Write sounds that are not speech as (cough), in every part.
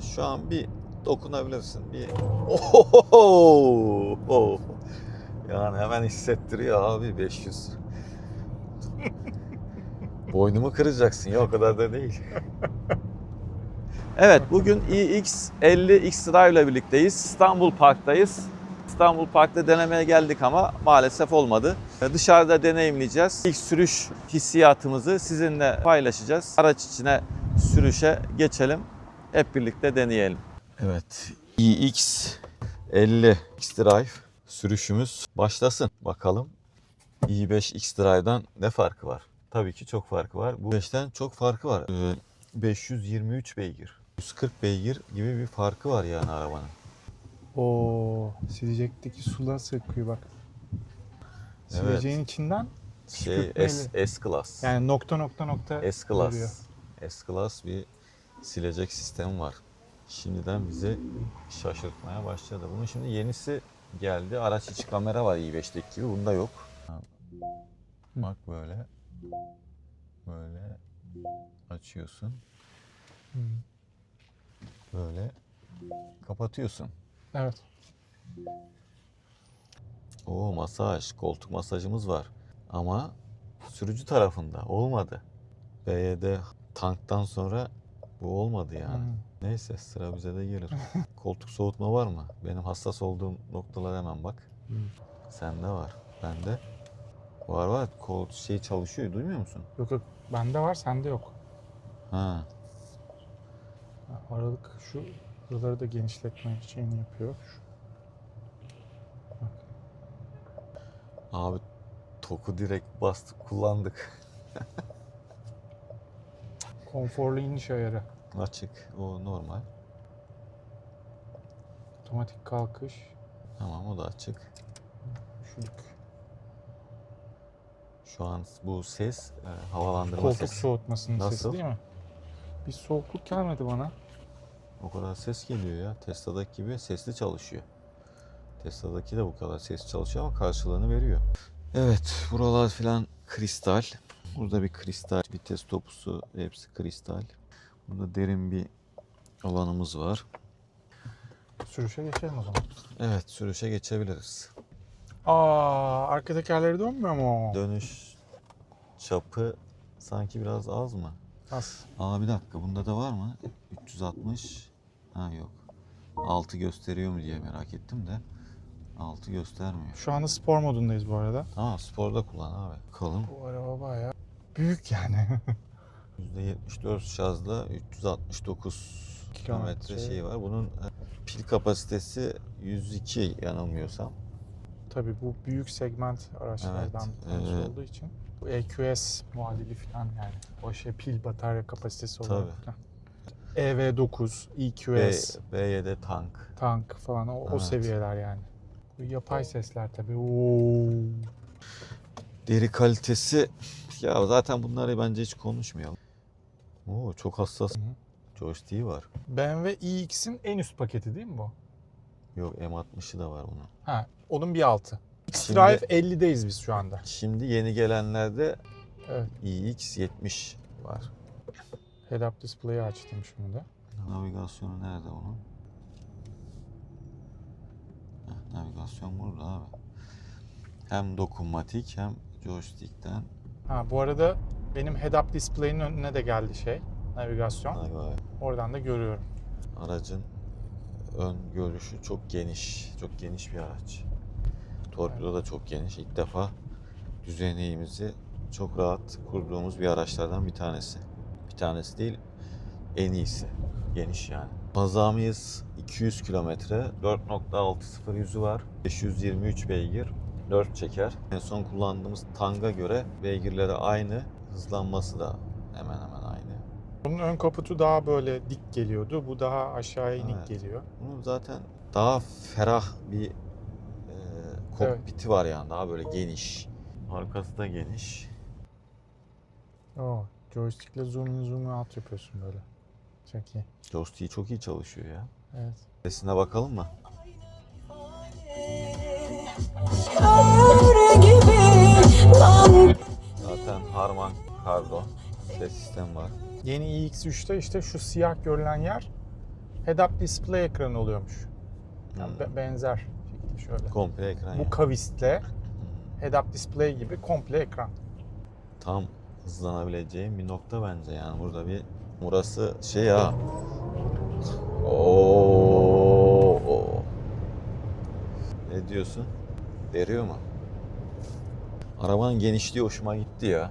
Şu an bir dokunabilirsin. Bir Ohohoho! Yani hemen hissettiriyor abi 500. (laughs) Boynumu kıracaksın ya o kadar da değil. Evet bugün iX50 X-Drive ile birlikteyiz. İstanbul Park'tayız. İstanbul Park'ta denemeye geldik ama maalesef olmadı. Dışarıda deneyimleyeceğiz. İlk sürüş hissiyatımızı sizinle paylaşacağız. Araç içine sürüşe geçelim. Hep birlikte deneyelim. Evet. iX50 X-Drive sürüşümüz başlasın. Bakalım i5 X-Drive'dan ne farkı var? Tabii ki çok farkı var. Bu 5'ten çok farkı var. Ee, 523 beygir. 140 beygir gibi bir farkı var yani arabanın. Oo, silecekteki sular sıkıyor bak. Sileceğin içinden Şey Kırpmayla. S, S-Class. yani nokta nokta nokta veriyor. S-Class. S-Class bir silecek sistemi var. Şimdiden bizi şaşırtmaya başladı. Bunun şimdi yenisi geldi. Araç içi kamera var i5'teki gibi. Bunda yok. Bak böyle. Böyle açıyorsun. Böyle kapatıyorsun. Evet. Oo masaj, koltuk masajımız var. Ama sürücü tarafında olmadı. BYD tanktan sonra bu olmadı yani. Hı. Neyse sıra bize de gelir. (laughs) koltuk soğutma var mı? Benim hassas olduğum noktalara hemen bak. Hı. Sende var. Bende var var. Kol şey çalışıyor. Duymuyor musun? Yok yok bende var sende yok. Ha. Ha, Aralık şu buraları da genişletme şeyini yapıyor. Şu. Bak. Abi toku direkt bastık kullandık. (laughs) Konforlu iniş ayarı. Açık. O normal. Otomatik kalkış. Tamam o da açık. Üşüdük. Şu an bu ses e, havalandırma Koltuk sesi. soğutmasının sesi Nasıl? değil mi? Bir soğukluk gelmedi bana. O kadar ses geliyor ya. Tesla'daki gibi sesli çalışıyor. Tesla'daki de bu kadar ses çalışıyor ama karşılığını veriyor. Evet, buralar filan kristal. Burada bir kristal, vites topusu hepsi kristal. Burada derin bir alanımız var. Sürüşe geçelim o zaman. Evet, sürüşe geçebiliriz. Aa, arka tekerleri dönmüyor mu? Dönüş çapı sanki biraz az mı? Az. Aa bir dakika bunda da var mı? 360. Ha yok. 6 gösteriyor mu diye merak ettim de. 6 göstermiyor. Şu anda spor modundayız bu arada. Tamam sporda kullan abi. Kalın. Bu araba bayağı büyük yani. %74 şarjla 369 kilometre şeyi var. Bunun e, pil kapasitesi 102 yanılmıyorsam. Tabii bu büyük segment araçlardan Evet, bir tanesi evet. olduğu için. Bu EQS muadili falan yani. O şey pil batarya kapasitesi olarak Tabii. falan. EV9, B, EQS, B7 tank. tank falan o, o Evet. seviyeler yani. Bu yapay sesler tabii. Oo. Deri kalitesi ya zaten bunları bence hiç konuşmayalım. Oo çok hassas Hı joystick'i var. BMW iX'in en üst paketi değil mi bu? Yok M60'ı da var bunun. Ha, onun bir altı. X-Drive 50'deyiz biz şu anda. Şimdi yeni gelenlerde Evet. iX70 var. Head-up display'i açtım şimdi. Navigasyonu nerede onun? Heh, navigasyon burada abi. Hem dokunmatik hem joystick'ten. Ha, bu arada benim head-up display'in önüne de geldi şey, navigasyon. Vay vay. Oradan da görüyorum. Aracın ön görüşü çok geniş. Çok geniş bir araç. Torpido da çok geniş. İlk defa düzeneğimizi çok rahat kurduğumuz bir araçlardan bir tanesi. Bir tanesi değil, en iyisi. Geniş yani. Mazamıyız 200 kilometre, 4.60 yüzü var, 523 beygir, 4 çeker. En son kullandığımız Tang'a göre beygirleri aynı, hızlanması da hemen hemen aynı. Bunun ön kaputu daha böyle dik geliyordu. Bu daha aşağıya inik Evet. geliyor. Bunun zaten daha ferah bir e, kokpiti var yani daha böyle geniş. Arkası da geniş. Oo, joystick'le zoom in zoom out yapıyorsun böyle. Çok iyi. Joystick çok iyi çalışıyor ya. Evet. Sesine bakalım mı? Zaten Harman Kardon ses sistemi var. Yeni iX3'te işte şu siyah görülen yer head-up display ekranı oluyormuş. Yani Hmm. be- benzer şekilde şöyle. Komple ekran yani. Bu kavistle head-up display gibi komple ekran. Tam hızlanabileceğim bir nokta bence yani burada bir burası şey ha. Oo. Ne diyorsun? Veriyor mu? Arabanın genişliği hoşuma gitti ya.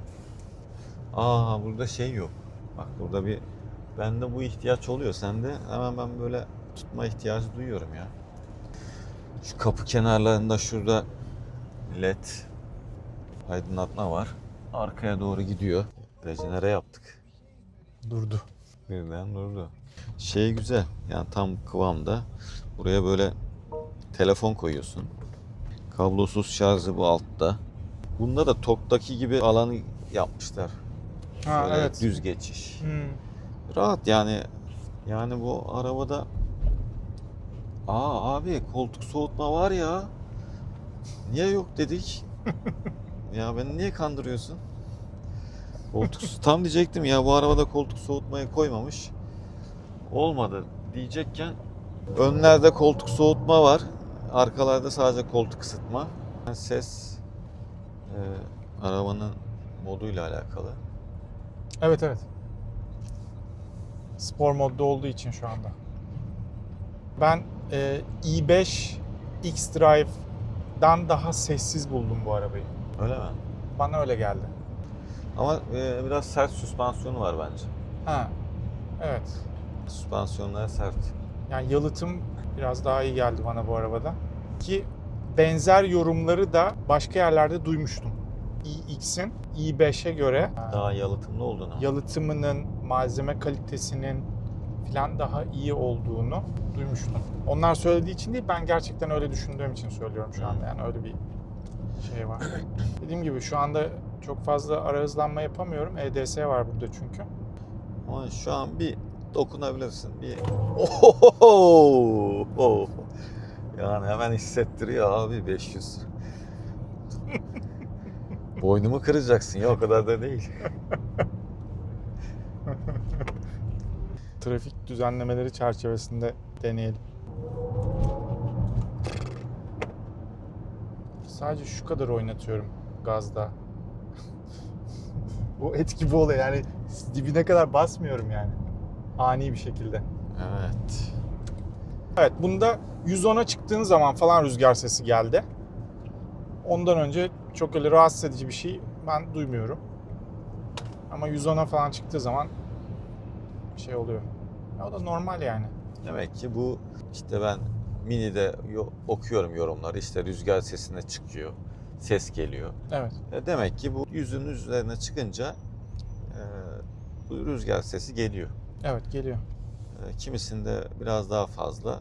Aa burada şey yok. Bak burada bir bende bu ihtiyaç oluyor. Sende hemen ben böyle tutma ihtiyacı duyuyorum ya. Şu kapı kenarlarında şurada led aydınlatma var. Arkaya doğru gidiyor. Rejenere yaptık. Durdu. Birden durdu. Şey güzel. Yani tam kıvamda. Buraya böyle telefon koyuyorsun. Kablosuz şarjı bu altta. Bunda da TOK'taki gibi alanı yapmışlar. Ha Şöyle evet. Düz geçiş. Hmm. Rahat yani. Yani bu arabada Aa abi koltuk soğutma var ya. Niye yok dedik? (laughs) ya beni niye kandırıyorsun? Koltuk tam diyecektim ya bu arabada koltuk soğutmayı koymamış. Olmadı diyecekken önlerde koltuk soğutma var. Arkalarda sadece koltuk ısıtma. Ses e, arabanın moduyla alakalı. Evet evet. Spor modda olduğu için şu anda. Ben e, i5 X-Drive'dan daha sessiz buldum bu arabayı. Öyle mi? Bana öyle geldi. Ama e, biraz sert süspansiyonu var bence. Ha. Evet. Süspansiyonları sert. Yani yalıtım biraz daha iyi geldi bana bu arabada. Ki benzer yorumları da başka yerlerde duymuştum. iX'in i5'e göre Daha yalıtımlı olduğunu. yalıtımının, malzeme kalitesinin falan daha iyi olduğunu duymuştum. Onlar söylediği için değil, ben gerçekten öyle düşündüğüm için söylüyorum şu anda. Yani öyle bir şey var. (clears throat) Dediğim gibi şu anda çok fazla ara hızlanma yapamıyorum. EDS var burada çünkü. Ama şu an bir dokunabilirsin. Bir (laughs) Ohohoho! Yani hemen hissettiriyor abi 500. (laughs) Boynumu kıracaksın ya o kadar da değil. (laughs) Trafik düzenlemeleri çerçevesinde deneyelim. Sadece şu kadar oynatıyorum gazda. (laughs) Bu etki bu oluyor yani dibine kadar basmıyorum yani. Ani bir şekilde. Evet. Evet bunda 110'a çıktığın zaman falan rüzgar sesi geldi. Ondan önce çok öyle rahatsız edici bir şey ben duymuyorum. Ama 110'a falan çıktığı zaman şey oluyor. Ya o da normal yani. Demek ki bu işte ben Mini'de yo- okuyorum yorumları işte rüzgar sesine çıkıyor. Ses geliyor. Evet. E Demek ki bu yüzün üzerine çıkınca e, bu rüzgar sesi geliyor. Evet geliyor. E, Kimisinde biraz daha fazla,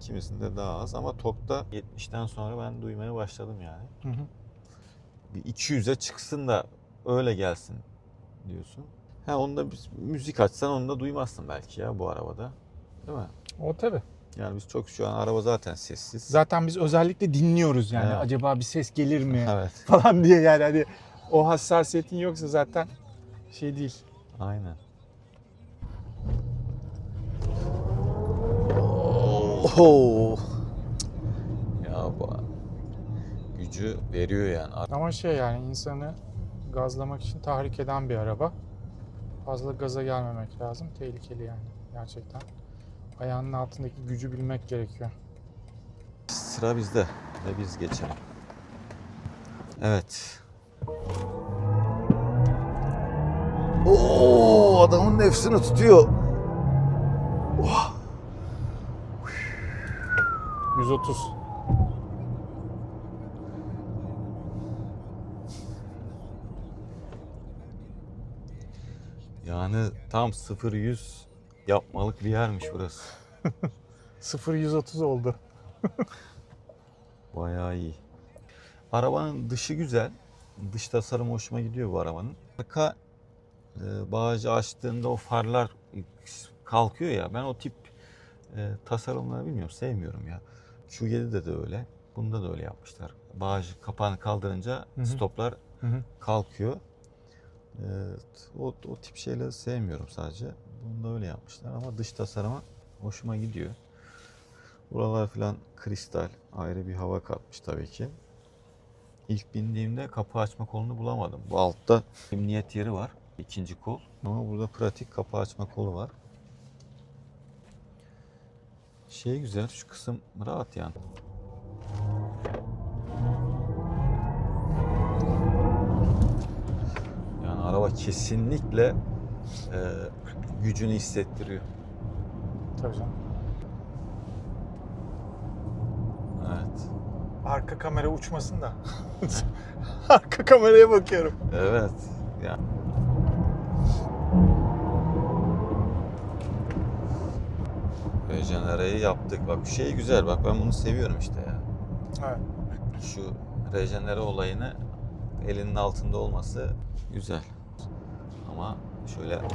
kimisinde daha az ama TOK'ta 70'ten sonra ben duymaya başladım yani. Hı hı. Bir 200'e çıksın da öyle gelsin diyorsun. Ha onda biz müzik açsan onu da duymazsın belki ya bu arabada. Değil mi? O tabi. Yani biz çok şu an araba zaten sessiz. Zaten biz özellikle dinliyoruz yani. Evet. Acaba bir ses gelir mi Evet. (laughs) falan diye yani hani o hassasiyetin yoksa zaten şey değil. Aynen. Oh. Ya bu gücü veriyor yani. Ama şey yani insanı gazlamak için tahrik eden bir araba. Fazla gaza gelmemek lazım. Tehlikeli yani gerçekten. Ayağının altındaki gücü bilmek gerekiyor. Sıra bizde ve biz geçelim. Evet. Oo, adamın nefsini tutuyor. 130. Yani tam 0-100 yapmalık bir yermiş burası. (laughs) 0 130 oldu. (laughs) Bayağı iyi. Arabanın dışı güzel. Dış tasarım hoşuma gidiyor bu arabanın. Arka e, bağcı açtığında o farlar kalkıyor ya. Ben o tip e, tasarımları bilmiyorum, sevmiyorum ya. Q7'de de öyle. Bunda da öyle yapmışlar. Bağcı kapağını kaldırınca Hı hı. stoplar Hı hı. kalkıyor. E, o, o tip şeyleri sevmiyorum sadece. Bunda öyle yapmışlar ama dış tasarımı Hoşuma gidiyor. Buralar falan kristal. Ayrı bir hava katmış tabii ki. İlk bindiğimde kapı açma kolunu bulamadım. Bu altta emniyet yeri var. ikinci kol. Ama burada pratik kapı açma kolu var. Şey güzel, şu kısım rahat yani. Yani araba kesinlikle e, gücünü hissettiriyor. Tabii canım. Evet. Arka kamera uçmasın da. (laughs) Arka kameraya bakıyorum. Evet. Yani. Rejenereyi yaptık. Bak şu şey güzel. Bak ben bunu seviyorum işte ya. Evet. Şu rejenere olayını elinin altında olması güzel. Ama şöyle Evet.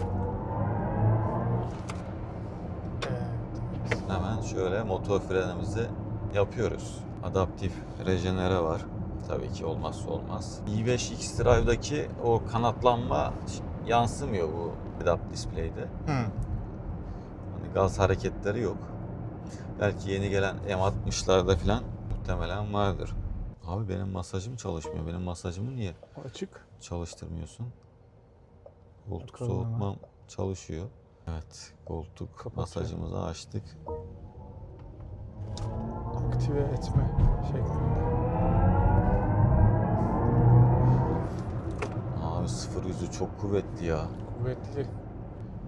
hemen şöyle motor frenimizi yapıyoruz. Adaptif rejenere var. Tabii ki olmazsa olmaz. i5 X-Drive'daki o kanatlanma yansımıyor bu head-up display'de. Hı. Gaz hareketleri yok. Belki yeni gelen M60'larda falan muhtemelen vardır. Abi benim masajım çalışmıyor. Benim masajımı niye Açık. çalıştırmıyorsun? Koltuk Bakalım hemen. soğutmam çalışıyor. Evet, koltuk Kapatıyorum. masajımızı açtık. Aktive etme şeklinde. Abi sıfır yüzü çok kuvvetli ya. Kuvvetli.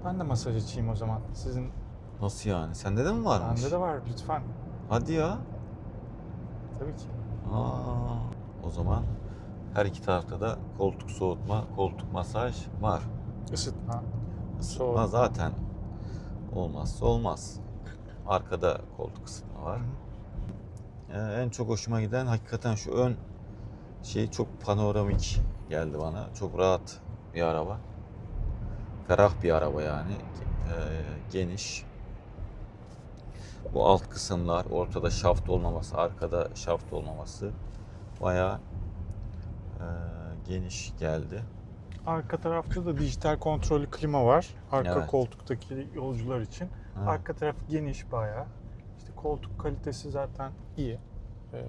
Ben de masaj açayım o zaman. Sizin Nasıl yani? Sende de mi varmış? bende de var lütfen. Hadi ya. Tabii ki. Aa, o zaman her iki tarafta da koltuk soğutma, koltuk masaj var. Isıtma. Isıtma Soğutma. zaten olmazsa olmaz. Arkada koltuk ısıtma var. Ee, en çok hoşuma giden hakikaten şu ön şey çok panoramik geldi bana. Çok rahat bir araba. Ferah bir araba yani. Ee, geniş. Bu alt kısımlar, ortada şaft olmaması, arkada şaft olmaması bayağı e, geniş geldi. Arka tarafta da dijital kontrollü klima var. Arka Evet. koltuktaki yolcular için. Ha. Arka taraf geniş bayağı. İşte koltuk kalitesi zaten iyi. Ee,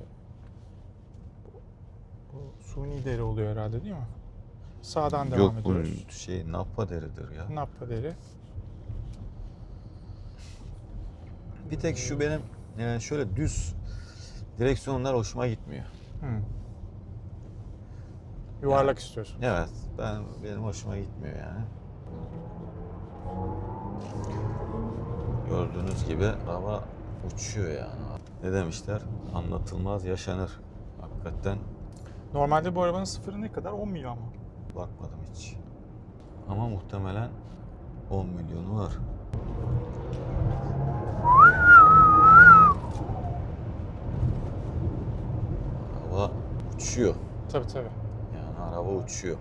bu, suni deri oluyor herhalde değil mi? Sağdan devam Yok bu ediyoruz. şey nappa deridir ya. Nappa deri. Bir tek şu benim yani şöyle düz direksiyonlar hoşuma gitmiyor. Hı. Yuvarlak istiyorsun. Evet, ben benim hoşuma gitmiyor yani. Gördüğünüz gibi araba uçuyor yani. Ne demişler? Anlatılmaz yaşanır. Hakikaten Normalde bu arabanın sıfırı ne kadar? 10 milyon mu? bakmadım hiç. Ama muhtemelen 10 milyonu var. Araba uçuyor. Tabii tabii. Yani araba uçuyor.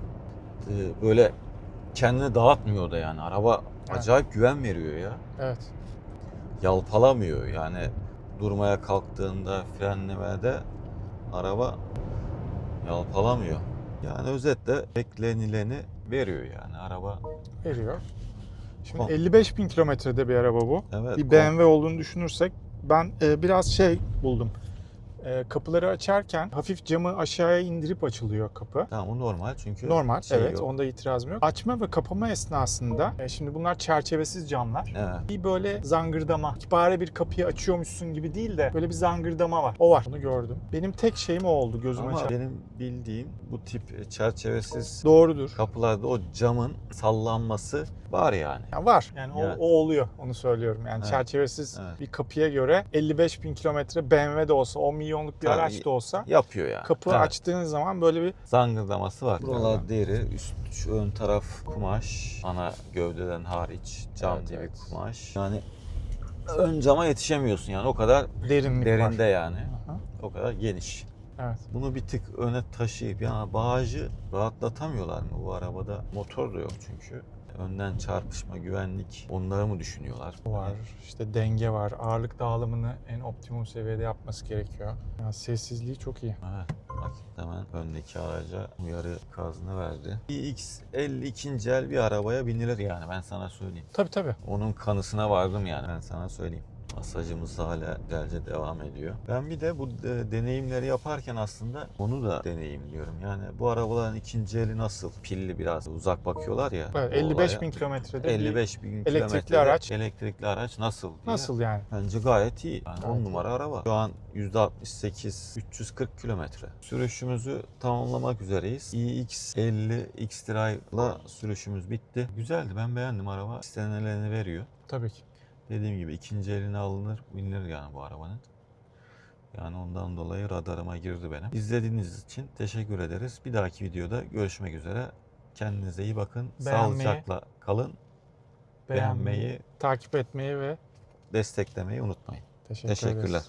Ee, Böyle kendini dağıtmıyor da yani. Araba Evet. acayip güven veriyor ya. Evet. Yalpalamıyor yani. Durmaya kalktığında frenlemede araba yalpalamıyor. Yani özetle beklenileni veriyor yani araba. Veriyor. Şimdi Kom- 55 bin kilometrede bir araba bu. Evet. bir kom- BMW olduğunu düşünürsek ben e, biraz şey buldum. E, kapıları açarken hafif camı aşağıya indirip açılıyor kapı. Tamam o normal çünkü Normal şey evet yok. onda itirazım yok. Açma ve kapama esnasında e, şimdi bunlar çerçevesiz camlar. Evet. Bir böyle zangırdama, kipare bir kapıyı açıyormuşsun gibi değil de böyle bir zangırdama var. O var. Onu gördüm. Benim tek şeyim o oldu gözüme Ama benim bildiğim bu tip çerçevesiz Doğrudur. kapılarda o camın sallanması var yani. Ya var. Yani o, Evet. o oluyor. Onu söylüyorum. Yani Evet. çerçevesiz Evet. bir kapıya göre 55 bin kilometre BMW de olsa 10 milyonluk bir Tabii. araç da olsa Yapıyor yani. kapı Evet. açtığın zaman böyle bir zangırdaması var. Buralar Evet. deri, üst şu ön taraf kumaş, ana gövdeden hariç cam Evet, gibi evet. kumaş. Yani ön cama yetişemiyorsun yani o kadar derinlik derinde var. yani. Aha, O kadar geniş. Evet. Bunu bir tık öne taşıyıp yani bağcı rahatlatamıyorlar mı bu arabada? Motor da yok çünkü. Önden çarpışma, güvenlik onları mı düşünüyorlar? var. işte denge var. Ağırlık dağılımını en optimum seviyede yapması gerekiyor. Yani sessizliği çok iyi. Evet. Bak hemen öndeki araca uyarı kazını verdi. iX50 ikinci el bir arabaya binilir yani ben sana söyleyeyim. Tabii tabii. Onun kanısına vardım yani ben sana söyleyeyim. Masajımız hala güzelce devam ediyor. Ben bir de bu e, deneyimleri yaparken aslında onu da deneyimliyorum. Yani bu arabaların ikinci eli nasıl? Pilli biraz uzak bakıyorlar ya. Evet, bu 55 olaya. bin kilometrede 55 bin elektrikli araç. Elektrikli araç nasıl? diye. Nasıl yani? Bence gayet iyi. Yani Gayet 10 numara araba. Şu an %68, 340 kilometre. Sürüşümüzü tamamlamak üzereyiz. iX50 X-Drive'la sürüşümüz bitti. Güzeldi. Ben beğendim araba. İstenileni veriyor. Tabii ki. Dediğim gibi ikinci eline alınır, binilir yani bu arabanın. Yani ondan dolayı radarıma girdi benim. İzlediğiniz için teşekkür ederiz. Bir dahaki videoda görüşmek üzere. Kendinize iyi bakın. Beğenmeyi, Sağlıcakla kalın. Beğenmeyi, takip etmeyi ve desteklemeyi unutmayın. teşekkür ederiz. Teşekkürler.